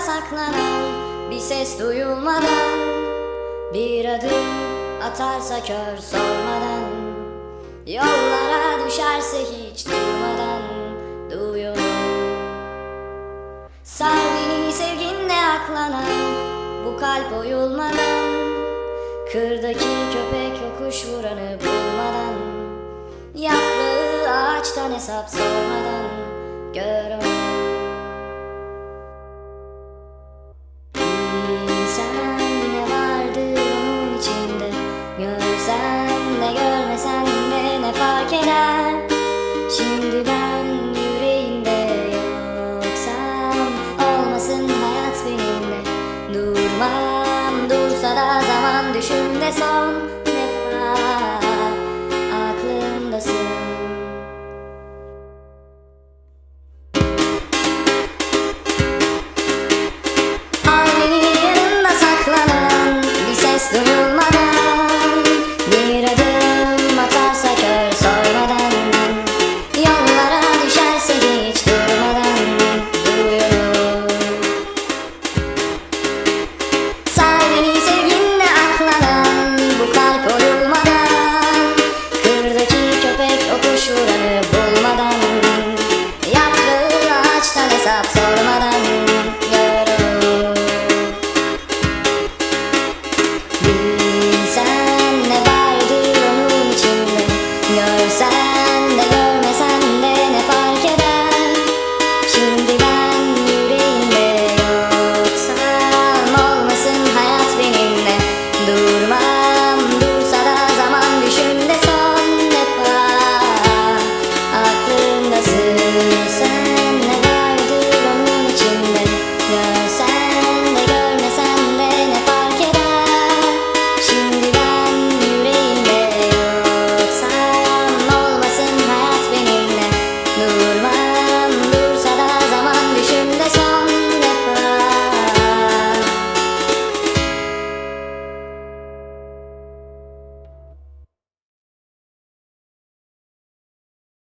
saklanan bir ses duyulmadan Bir adım atarsa kör sormadan Yollara düşerse hiç durmadan duyuyorum. Sar beni sevginle aklanan bu kalp oyulmadan Kırdaki köpek yokuş vuranı bulmadan Yaprağı ağaçtan hesap sormadan Gör onu a song